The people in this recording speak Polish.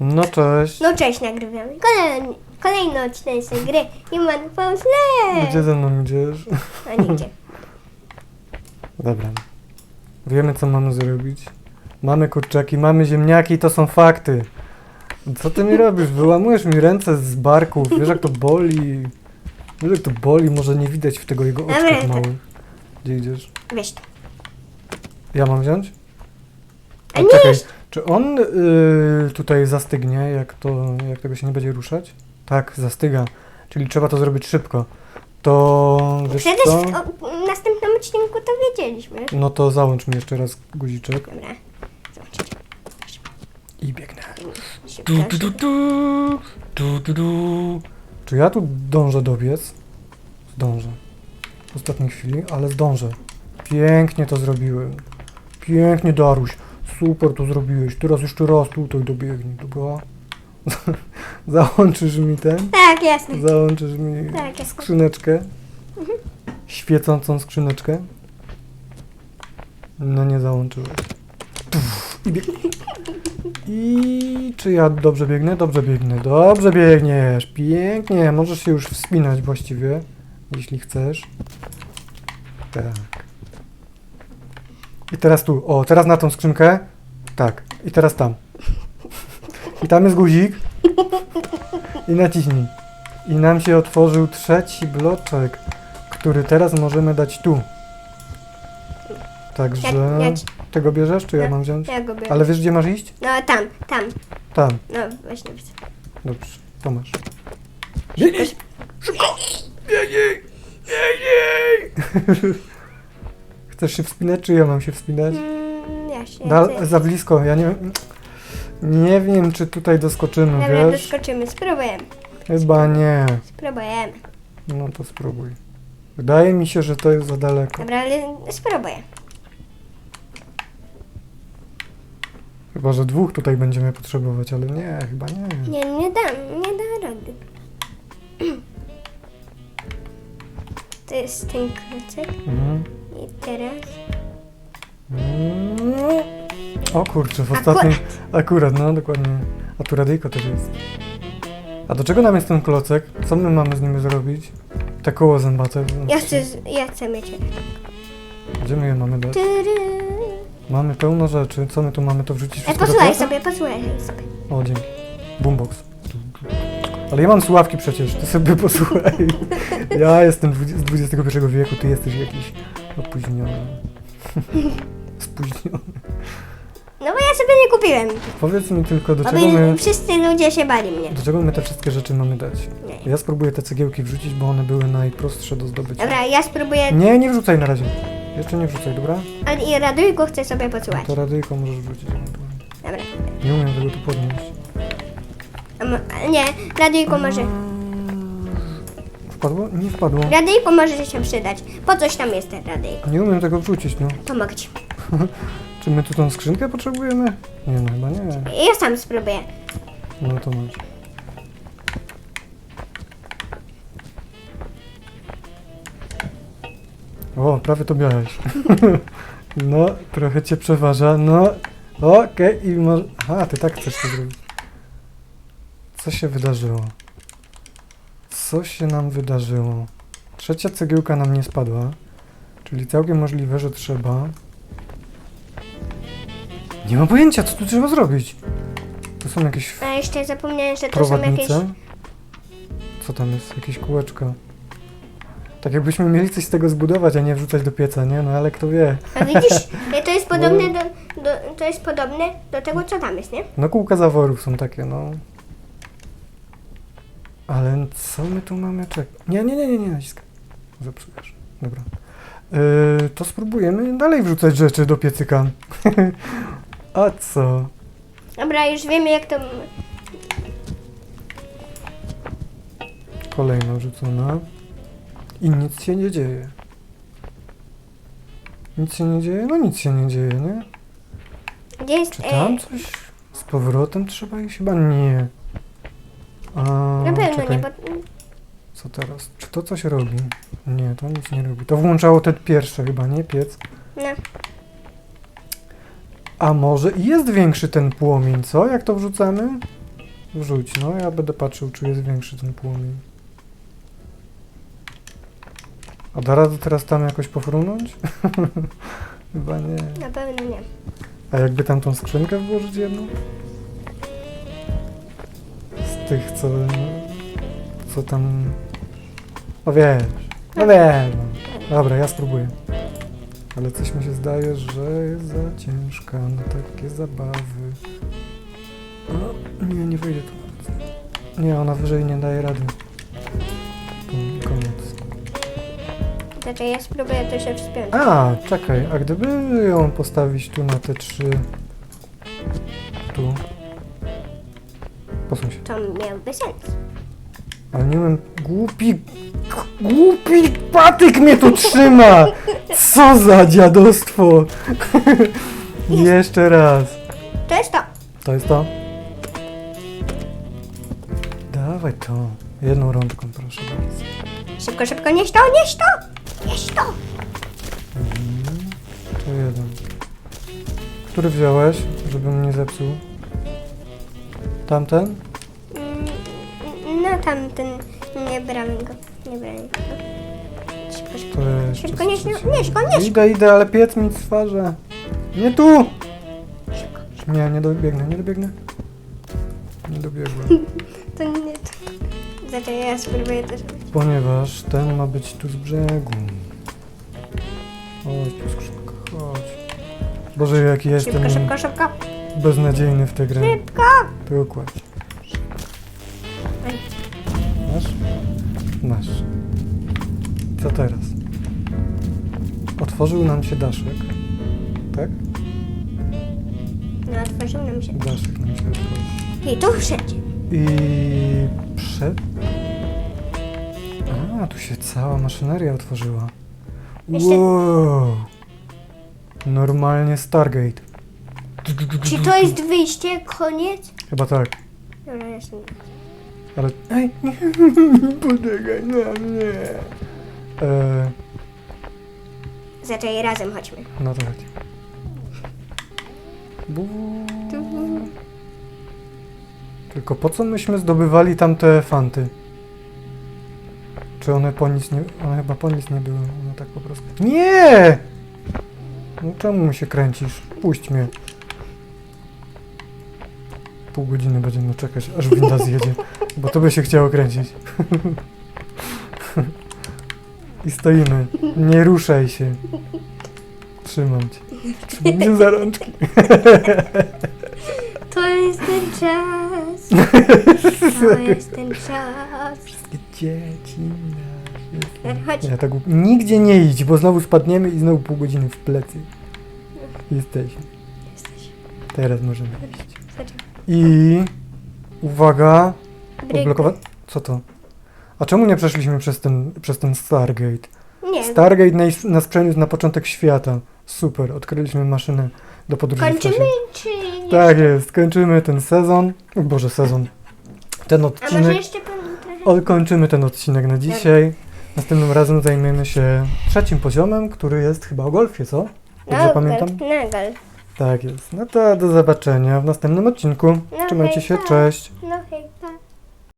No cześć. No cześć, nagrywamy kolejny, kolejny odcinek z tej gry Human Left. Gdzie ze mną idziesz? A nigdzie. Dobra. Wiemy, co mamy zrobić. Mamy kurczaki, mamy ziemniaki, to są fakty. Co ty mi robisz? Wyłamujesz mi ręce z barków. Wiesz, jak to boli. Wiesz, jak to boli. Może nie widać w tego jego Dobra, oczkach to- małych. Gdzie idziesz? Wiesz to. Ja mam wziąć? A nie, czekaj, czy on y, tutaj zastygnie, jak, to, jak tego się nie będzie ruszać? Tak, zastyga. Czyli trzeba to zrobić szybko. To wiesz przecież co? w o, następnym odcinku to wiedzieliśmy. No to załącz mi jeszcze raz guziczek Dobra. I biegnę. Szybko, Du, du, du, szybko. du, du, du, du. Czy ja tu dążę dobiec? Zdążę. W ostatniej chwili, ale zdążę. Pięknie to zrobiłem. Pięknie, Daruś. Super to zrobiłeś. Teraz jeszcze raz tutaj dobiegnij, dobra? Załączysz mi ten? Tak, jasne. Załączysz mi Tak, jasne. skrzyneczkę? Świecącą skrzyneczkę? No nie załączyłeś. I, bieg... I czy ja dobrze biegnę? Dobrze biegnę. Dobrze biegniesz. Pięknie. Możesz się już wspinać właściwie, jeśli chcesz. Tak. I teraz tu. O, teraz na tą skrzynkę. Tak. I teraz tam. I tam jest guzik. I naciśnij. I nam się otworzył trzeci bloczek, który teraz możemy dać tu. Także Ja- ja ci- tego bierzesz, czy ja Ja- mam wziąć? Ja go biorę. Ale wiesz, gdzie masz iść? No tam, tam. Tam. No właśnie widzę. Dobrze, to masz. Biegnij! Szybko! Biegnij! Biegnij! Chcesz się wspinać, czy ja mam się wspinać? Mm, ja się Dal, za blisko, ja nie Nie wiem, czy tutaj doskoczymy, Dobra, wiesz? doskoczymy. Spróbujemy. Chyba nie. Spróbujemy. No to spróbuj. Wydaje mi się, że to jest za daleko. Dobra, ale spróbuję. Chyba, że dwóch tutaj będziemy potrzebować, ale nie, chyba nie. Nie, nie dam, nie da rady. To jest ten klocek Mhm. Teraz... Mm. O kurczę, w ostatnim... Akurat, no dokładnie. A tu radyjko też jest. A do czego nam jest ten klocek? Co my mamy z nim zrobić? Te koło zębate. Ja chcę, z- ja chcę mieć... Gdzie my je mamy dać? Tyry. Mamy pełno rzeczy. Co my tu mamy to wrzucić E, wszystko do posłuchaj sobie, posłuchaj sobie. O, dzięki. Boombox. Ale ja mam słuchawki przecież, ty sobie posłuchaj. Ja jestem z XXI wieku, ty jesteś jakiś opóźniony. Spóźniony. No bo ja sobie nie kupiłem. Powiedz mi tylko, do Aby czego my, wszyscy ludzie się bali mnie. do czego my te wszystkie rzeczy mamy dać? Nie. Ja spróbuję te cegiełki wrzucić, bo one były najprostsze do zdobycia. Dobra, ja spróbuję, Nie, nie wrzucaj na razie. Jeszcze nie wrzucaj, dobra? ale i radyjko chcę sobie posłuchać. To radyjko możesz wrzucić. Dobra. Nie umiem tego tu podnieść. A Nie, radyjko może... Wpadło? Nie wpadło. Radyjko może się przydać. Po coś tam jest ten radyjko. Nie umiem tego wrzucić, no. Pomogę ci. Czy my tu tą skrzynkę potrzebujemy? Nie, no chyba nie. Ja sam spróbuję. No to masz. O, prawie to miałeś. No, trochę cię przeważa. No, okej, i może... Aha, ty tak chcesz to zrobić. Co się wydarzyło? Co się nam wydarzyło? Trzecia cegiełka nam nie spadła, czyli całkiem możliwe, że trzeba... Nie mam pojęcia, co tu trzeba zrobić. To są jakieś A jeszcze zapomniałem, że to są jakieś... prowadnice. Co tam jest? Jakieś kółeczko. Tak jakbyśmy mieli coś z tego zbudować, a nie wrzucać do pieca, nie? No ale kto wie. A widzisz, to jest podobne do, do, to jest podobne do tego, co tam jest, nie? No kółka zaworów są takie, no. Ale co my tu mamy czekać? Nie, nie, nie, nie, nie naciskaj. Zepsujesz. Dobra. Yy, to spróbujemy dalej wrzucać rzeczy do piecyka. a co? Dobra, już wiemy jak to... Kolejna wrzucona. I nic się nie dzieje. Nic się nie dzieje? No nic się nie dzieje, nie? Gdzie jest... Czy e, tam coś z powrotem trzeba iść? Chyba nie. A, na pewno czekaj, nie, bo... co teraz? Czy to coś robi? Nie, to nic nie robi. To włączało te pierwsze chyba, nie? Piec. No, A może i jest większy ten płomień, co? Jak to wrzucamy? Wrzuć, no ja będę patrzył, czy jest większy ten płomień. A da radę teraz tam jakoś pofrunąć? Chyba nie. Na pewno nie. A jakby tam tą skrzynkę włożyć jedną? Tych, co... Co tam... No wiesz. No wiem. no. Dobra, ja spróbuję. Ale coś mi się zdaje, że jest za ciężka na takie zabawy. No, nie, nie wyjdzie tu. Nie, ona wyżej nie daje rady. To koniec. Czekaj, ja spróbuję to się wspiąć. A, czekaj, a gdyby ją postawić tu na te trzy... Posuń się. To miałby sens. Ale nie wiem, głupi... Głupi patyk mnie tu trzyma! Co za dziadostwo! Jeszcze raz. To jest to. To jest to? Dawaj to. Jedną rączką, proszę bardzo. Szybko, szybko, nieś to, nieś to! Nieś to! Mhm. To jeden. Który wziąłeś, żebym nie zepsuł? Tamten? No tamten, nie brałem go. Nie brałem go. Szybko, szybko. Jeszcze Szybko, nieś go. Idę, idę, ale piec mi twarze. Nie tu! Nie, nie dobiegnę, nie dobiegnę. Nie dobiegłem. To nie to. Zaczekaj, ja spróbuję też. Ponieważ ten ma być tu z brzegu. Chodź, tu skrzynka, chodź. Boże, jaki jestem Szybko, szybko, szybko. Beznadziejny w tę grę. Szybko! Tu kładź. Masz? Masz. Co teraz? Otworzył nam się daszek. Tak? No, otworzył nam się. Daszek nam się otworzył. I tu wszędzie. I przed... A, tu się cała maszyneria otworzyła. Jeszcze- Wow! Normalnie Stargate. Czy to jest wyjście? Koniec? Chyba tak. Dobra, jestem. Ale... Ej, nie, poczekaj na mnie. Zaczekaj, razem chodźmy. no to chodź. Bu... Tylko po co myśmy zdobywali tamte fanty? Czy one po nic nie... One chyba po nic nie były, one tak po prostu... Nie! No czemu się kręcisz? Puść mnie. Pół godziny będziemy czekać, aż winda zjedzie, bo to by się chciało kręcić. I stoimy. Nie ruszaj się. Trzymam cię. Trzymam cię za rączki. To jest ten czas. To jest ten czas. Dzieci nasze. Chodź. Nie, tak Nigdzie nie idź, bo znowu spadniemy i znowu pół godziny w plecy. Jesteśmy. Jesteś. Teraz możemy iść. I... Uwaga. Bryk. Odblokować... Co to? A czemu nie przeszliśmy przez ten, przez ten Stargate? Nie, Stargate nas, nas przeniósł na początek świata. Super, odkryliśmy maszynę do podróży kończymy czy nie? Tak jest, kończymy ten sezon. O Boże, sezon. Ten A może odcinek. jeszcze pan? O, kończymy ten odcinek na dzisiaj. Następnym razem zajmiemy się trzecim poziomem, który jest chyba o golfie, co? Dobrze No, pamiętam? Nagal. Tak jest. No to do zobaczenia w następnym odcinku. No Trzymajcie hej, się, pa. cześć. No hej, pa.